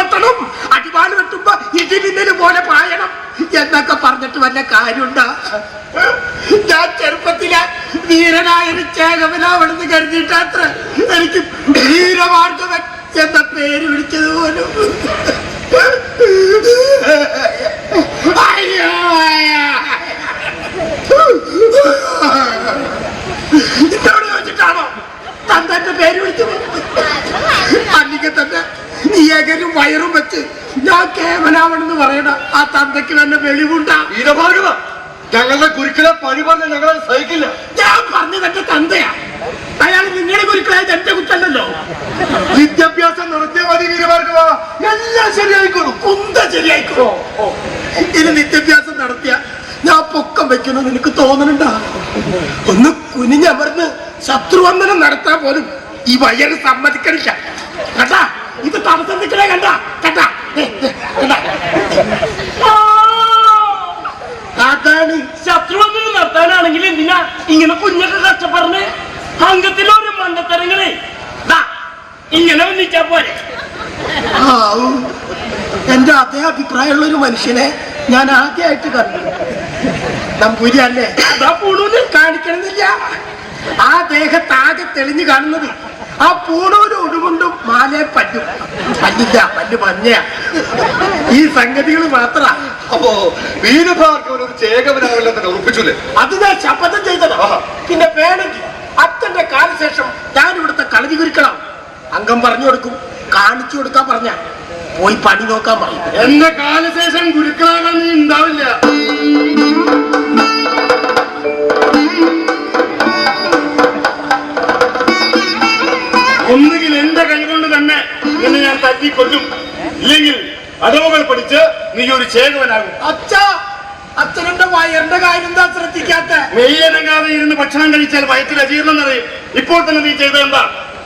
വെട്ടണം. അടിവാൾ വെട്ടുമ്പോ ഇടിമിന്നൽ പോലെ പായണം എന്നൊക്കെ പറഞ്ഞിട്ട് വല്ല കാര്യമുണ്ടാ? ഞാൻ ചെറുപ്പത്തിലെ വീരനായ ഒരു ചേകവനാവണെന്ന് കരുതിയിട്ടത്ര എനിക്ക് വീരമാർഗവൻ ഈ എകരും വയറും വെച്ച് ഞാൻ കേവലാവണെന്ന് പറയണ ആ തന്തയ്ക്ക് തന്നെ വെളിവുണ്ടാ. വീരഭാഗവ ഞങ്ങളുടെ കുരുക്കളെ പഴി പറഞ്ഞ ഞങ്ങളെ സഹിക്കില്ല. ഞാൻ പറഞ്ഞത് എന്റെ തന്തയാ. അയാൾ നിങ്ങളുടെ കുറിക്കലായത് എന്റെ കുറ്റല്ലല്ലോ വിദ്യാഭ്യാസം നടത്തിയ മതി എല്ലാം ശരിയായിക്കോളൂ. കുന്ത ശരിയായിക്കോളൂ. ഇനി വിദ്യാഭ്യാസം നടത്തിയ ഞാൻ പൊക്കം വെക്കണോ നിനക്ക് തോന്നണുണ്ട? ഒന്ന് കുനിഞ്ഞമർന്ന് ശത്രുവന്ദനം നടത്താൻ പോലും ഈ വയറ് സമ്മതിക്കണില്ല. കണ്ടാ ഇത് തടസ്സം നിൽക്കണേ കണ്ട കണ്ട. അതാണ് ശത്രുവൊന്നും നടത്താനാണെങ്കിൽ എന്തിനാ ഇങ്ങനെ കുഞ്ഞൊക്കെ കഷ്ടപ്പെടണേ? അംഗത്തിലെ ഒരു മണ്ടത്തരങ്ങളെ. ദാ, ഇങ്ങനെ വന്നിച്ചാ പോരെ. എന്റെ അതേ അഭിപ്രായമുള്ള ഒരു മനുഷ്യനെ ഞാൻ ആദ്യമായിട്ട് കണ്ടു. നമ്പൂരി അല്ലേ കാണിക്കണമെന്നില്ല. ആ ദേഹത്ത് ആകെ തെളിഞ്ഞു കാണുന്നത് ആ പൂണൂര് ഉടുമുണ്ടും മാലയെ പറ്റും പല്ലില്ല പല്ല് മഞ്ഞയാ. ഈ സംഗതികൾ മാത്ര. അപ്പോ വീരഭാർഗവൻ ഒരു ചേകവനാവില്ല തന്നെ ഉറപ്പിച്ചില്ലേ അത് ഞാൻ ശപഥം ചെയ്തതാ. പിന്നെ വേണമെങ്കിൽ അച്ഛന്റെ കാലശേഷം ഞാൻ ഇവിടുത്തെ കളരി കുരുക്കളാം. അംഗം പറഞ്ഞു കൊടുക്കും. കാണിച്ചു കൊടുക്കാൻ പറഞ്ഞ. പോയി പണി നോക്കാൻ പറഞ്ഞു എന്റെ കാലശേഷം ഗുരുക്കളാകാൻ നീ ഉണ്ടാവില്ല. ഒന്നുകിൽ എന്റെ കൈകൊണ്ട് തന്നെ നിന്നെ ഞാൻ തട്ടിക്കൊല്ലും. ഇല്ലെങ്കിൽ അടവുകൾ പഠിച്ച് നീ ഒരു ചേകവനാകും. അച്ഛ അച്ഛനെന്റെ വയറിന്റെ കാര്യം എന്താ ശ്രദ്ധിക്കാത്ത? മെയ്യനങ്ങാതെ ഇരുന്ന് ഭക്ഷണം കഴിച്ചാൽ വയറ്റിൽ അജീർണം നിറയും. ഇപ്പോൾ തന്നെ നീ ചെയ്തത് എന്താ?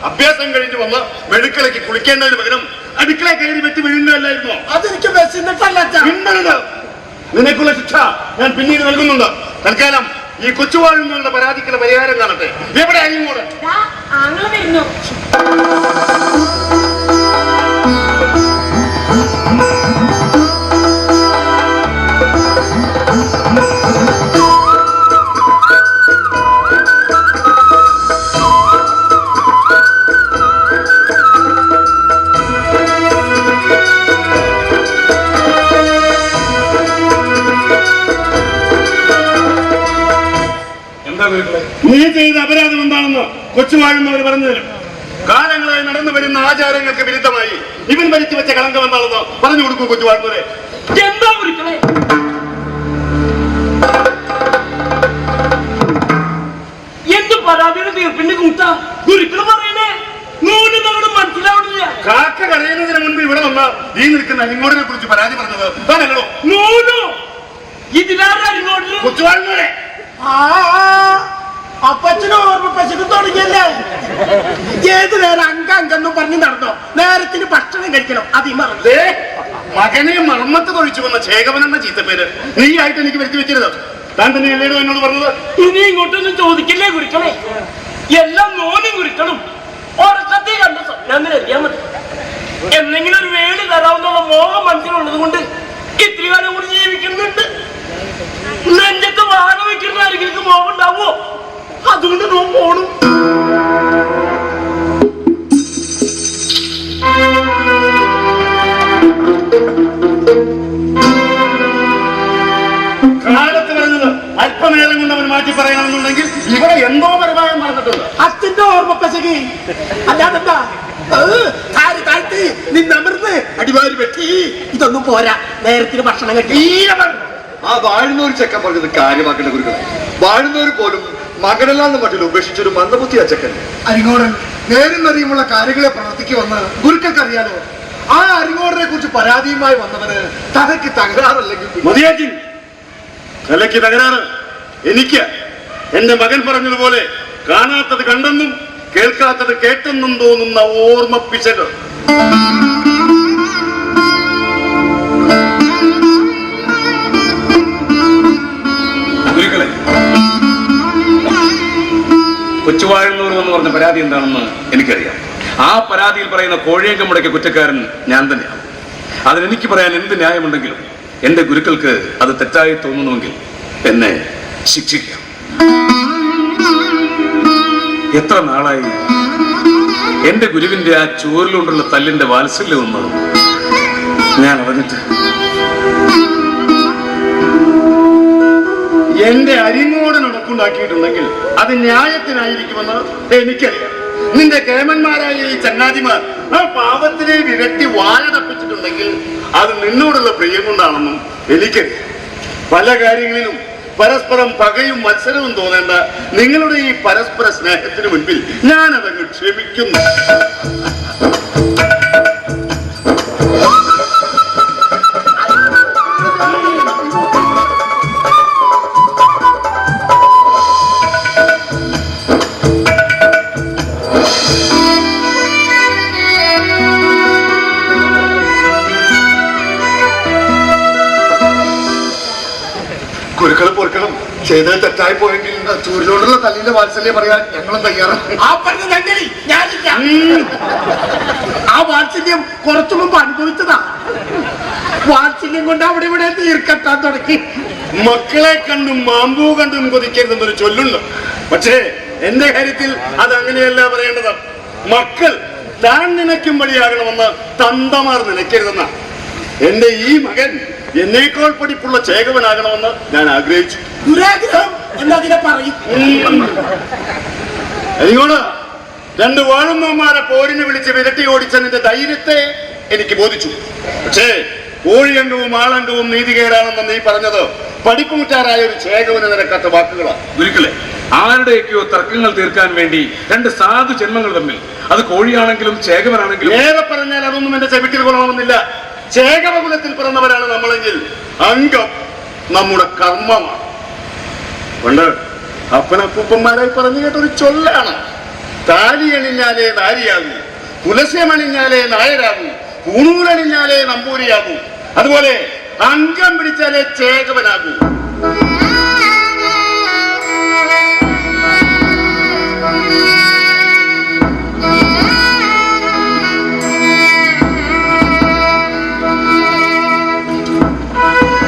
അഭ്യാസം കഴിഞ്ഞ് വന്ന് മെഴുക്കളയ്ക്ക് കുളിക്കേണ്ടതിന് പകരം അടുക്കള കയറി വെച്ച് വീഴുന്നതല്ലായിരുന്നോ? അതെനിക്ക് നിനക്കുള്ള ശിക്ഷ ഞാൻ പിന്നീട് നൽകുന്നുണ്ട്. തൽക്കാലം ഈ കൊച്ചുവാഴുന്നവരുടെ പരാതിക്കുള്ള പരിഹാരം കാണട്ടെ. എവിടെ അരിങ്ങോട് അപരാധം എന്താണെന്ന് കൊച്ചുവാഴുന്നവർ പറഞ്ഞു തരും. കാലങ്ങളായി നടന്നു വരുന്ന ആചാരങ്ങൾക്ക് വിരുദ്ധമായി ഇവൻ ഭരിച്ചു വെച്ച കളങ്കം എന്താണെന്ന് പറഞ്ഞു കൊടുക്കൂ കൊച്ചുവാഴുന്നവരെ എന്താ കുറിക്കണേ എന്ത് പരാതിയുടെ തീർപ്പിന്റെ കൂട്ട? ഗുരുക്കൾ പറയണേ. നൂൽ നമ്മുടെ മനസ്സിലാവണില്ല. കാക്ക കരയുന്നതിന് മുൻപ് ഇവിടെ വന്ന് ഈ നിൽക്കുന്ന അരിങ്ങോടിനെ കുറിച്ച് പരാതി പറഞ്ഞത് താനല്ലോ നൂലു? ഇതിലാരും അങ്ങോട്ട് കൊച്ചുവാഴുന്നവരെ ആ. അപ്പച്ചനും ഓർമ്മ പശുക്കും തുടങ്ങിയല്ലേ? ഏത് നേരം അങ്ക അങ്കെന്നും പറഞ്ഞ് നടന്നോ? നേരത്തിന് ഭക്ഷണം കഴിക്കണം? അതി മറന്നു. ദേ, മകനെ മർമ്മത്ത് തൊഴിച്ചു വന്ന ചേകവൻ എന്ന ചീത്തപ്പേര്. നീ ആയിട്ട് എനിക്ക് വരുത്തി വെക്കരുത്. താൻ തന്നെ അല്ലേടോ എന്നോട് പറഞ്ഞത്? ഇനി ഇങ്ങോട്ടൊന്നും ചോദിക്കില്ലേ ഗുരുക്കളെ? എല്ലാം നോനും കുരുക്കളും കണ്ട സ്വപ്നം അറിയാൻ മതി. എന്തെങ്കിലും ഒരു വേട് തരാവുന്ന മോഹം മനസ്സിലുള്ളത് കൊണ്ട് ഇത്തിരി കാലം കൂടി ജീവിക്കുന്നുണ്ട്. നെഞ്ചത്ത് വാഹനം വെക്കുന്ന ആരെങ്കിലും മോഹം ഉണ്ടാവോ ഇവിടെ എന്തോ പരമായം പറഞ്ഞിട്ടുണ്ട് അച്ഛന്റെ ഓർമ്മ പെശകി. അല്ലാതെന്താ? താരി താഴ്ത്തി നിന്നമർന്ന് അടിവാരി വെട്ടി. ഇതൊന്നും പോരാ. നേരത്തിന് ഭക്ഷണം കഴിക്കും. ആ വാഴുന്നവർ ചെക്കൻ പറഞ്ഞത് കാര്യമാക്കേണ്ട ഗുരുക്കളെ. വാഴുന്നവര് പോലും മകനല്ലാന്ന് മട്ടിൽ ഉപേക്ഷിച്ചൊരു മന്ദബുദ്ധി ആ ചെക്കൻ അരിങ്ങോടൻ നേരും അറിയുമുള്ള കാര്യങ്ങളെ പ്രവർത്തിക്കുമെന്ന് ഗുരുക്കൾക്ക് അറിയാലോ ആ അരിങ്ങോടനെ കുറിച്ച് പരാതിയുമായി വന്നവന് തലയ്ക്ക് തകരാറല്ലെങ്കിൽ തലയ്ക്ക് തകരാറ്. എനിക്ക് എന്റെ മകൻ പറഞ്ഞതുപോലെ കാണാത്തത് കണ്ടെന്നും കേൾക്കാത്തത് കേട്ടെന്നും തോന്നുന്ന ഓർമ്മ പിശകൾ കൊച്ചുവാഴുന്നൂർ എന്ന് പറഞ്ഞ പരാതി എന്താണെന്ന് എനിക്കറിയാം. ആ പരാതിയിൽ പറയുന്ന കോഴിയേക്കം മുടക്കിയ കുറ്റക്കാരൻ ഞാൻ തന്നെയാണ്. അതിനെനിക്ക് പറയാൻ എന്ത് ന്യായമുണ്ടെങ്കിലും എന്റെ ഗുരുക്കൾക്ക് അത് തെറ്റായി തോന്നുന്നുവെങ്കിൽ എന്നെ ശിക്ഷിക്കാം. എത്ര നാളായി? എന്റെ ഗുരുവിന്റെ ആ ചോരിലുകൊണ്ടുള്ള തല്ലിന്റെ വാത്സല്യം വാത്സല്യമൊന്ന് ഞാൻ അറിഞ്ഞിട്ട്. എന്റെ അരിമോട് നടക്കുണ്ടാക്കിയിട്ടുണ്ടെങ്കിൽ അത് ന്യായത്തിനായിരിക്കുമെന്ന് എനിക്കറിയാം. നിന്റെ കേമന്മാരായ ഈ ചങ്ങാതിമാർ ആ പാപത്തിനെ വിരട്ടി വാഴടപ്പിച്ചിട്ടുണ്ടെങ്കിൽ അത് നിന്നോടുള്ള പ്രിയം കൊണ്ടാണെന്നും എനിക്കറിയാം. പല കാര്യങ്ങളിലും പരസ്പരം പകയും മത്സരവും തോന്നേണ്ട നിങ്ങളുടെ ഈ പരസ്പര സ്നേഹത്തിന് മുൻപിൽ ഞാൻ അതങ്ങ് ക്ഷമിക്കുന്നു. ചെയ്തത് തെറ്റായി പോയെങ്കിൽ ചൂരിലോടുള്ള തല്ലിന്റെ വാത്സല്യം പറയാൻ ഞങ്ങളും തയ്യാറാണ്. ആ പറഞ്ഞ വാത്സല്യം കുറച്ചു മുമ്പ് അനുഭവിച്ചതാ. വാത്സല്യം കൊണ്ട് അവിടെ ഇവിടെ തീർക്കത്താൻ തുടങ്ങി. മക്കളെ കണ്ടും മാമ്പൂ കണ്ടും കൊതിക്കരുതെന്നൊരു ചൊല്ലുണ്ട്. പക്ഷേ എന്റെ കാര്യത്തിൽ അത് അങ്ങനെയല്ല പറയേണ്ടത്. മക്കൾ താൻ നിനക്കും വഴിയാകണമെന്ന് തന്തമാർ നിനക്കരുതെന്ന. എന്റെ ഈ മകൻ എന്നേക്കാൾ പഠിപ്പുള്ള ചേകവനാകണമെന്ന് ഞാൻ ആഗ്രഹിച്ചു. ദുരാഗ്രഹം എന്നതിനെ പറയും. അതിനോട് രണ്ട് വാഴുമ്മമാരെ പോരിന് വിളിച്ച് വിരട്ടി ഓടിച്ച നിന്റെ ധൈര്യത്തെ എനിക്ക് ബോധിച്ചു. പക്ഷേ കോഴിയംഗവും ആളംഗവും നീതികേടാണെന്ന് നീ പറഞ്ഞത് പഠിപ്പുമുറ്റാറായ ഒരു ചേകവന് നിരക്കാത്ത വാക്കുകളാണ്. ഗുരുക്കളെ ആരുടെയൊക്കെയോ തർക്കങ്ങൾ തീർക്കാൻ വേണ്ടി രണ്ട് സാധു ജന്മങ്ങൾ തമ്മിൽ. അത് കോഴിയാണെങ്കിലും ചേകവനാണെങ്കിലും ഏറെ പറഞ്ഞാൽ അതൊന്നും എന്റെ ചെവിട്ടിൽ കൊള്ളണമെന്നില്ല. ചേകവകുലത്തിൽ പിറന്നവരാണ് നമ്മളെങ്കിൽ അംഗം നമ്മുടെ കർമ്മമാണ്. പണ്ട് അപ്പനപ്പൂപ്പന്മാരായി പറഞ്ഞു കേട്ടൊരു ചൊല്ലാണ്. താലി അണിഞ്ഞാലേ നാരിയാകൂ തുലസ്യമണിഞ്ഞാലേ നായരാകൂ പൂണൂലണിഞ്ഞാലേ നമ്പൂരിയാകൂ. അതുപോലെ അംഗം പിടിച്ചാലേ ചേകവനാകൂ.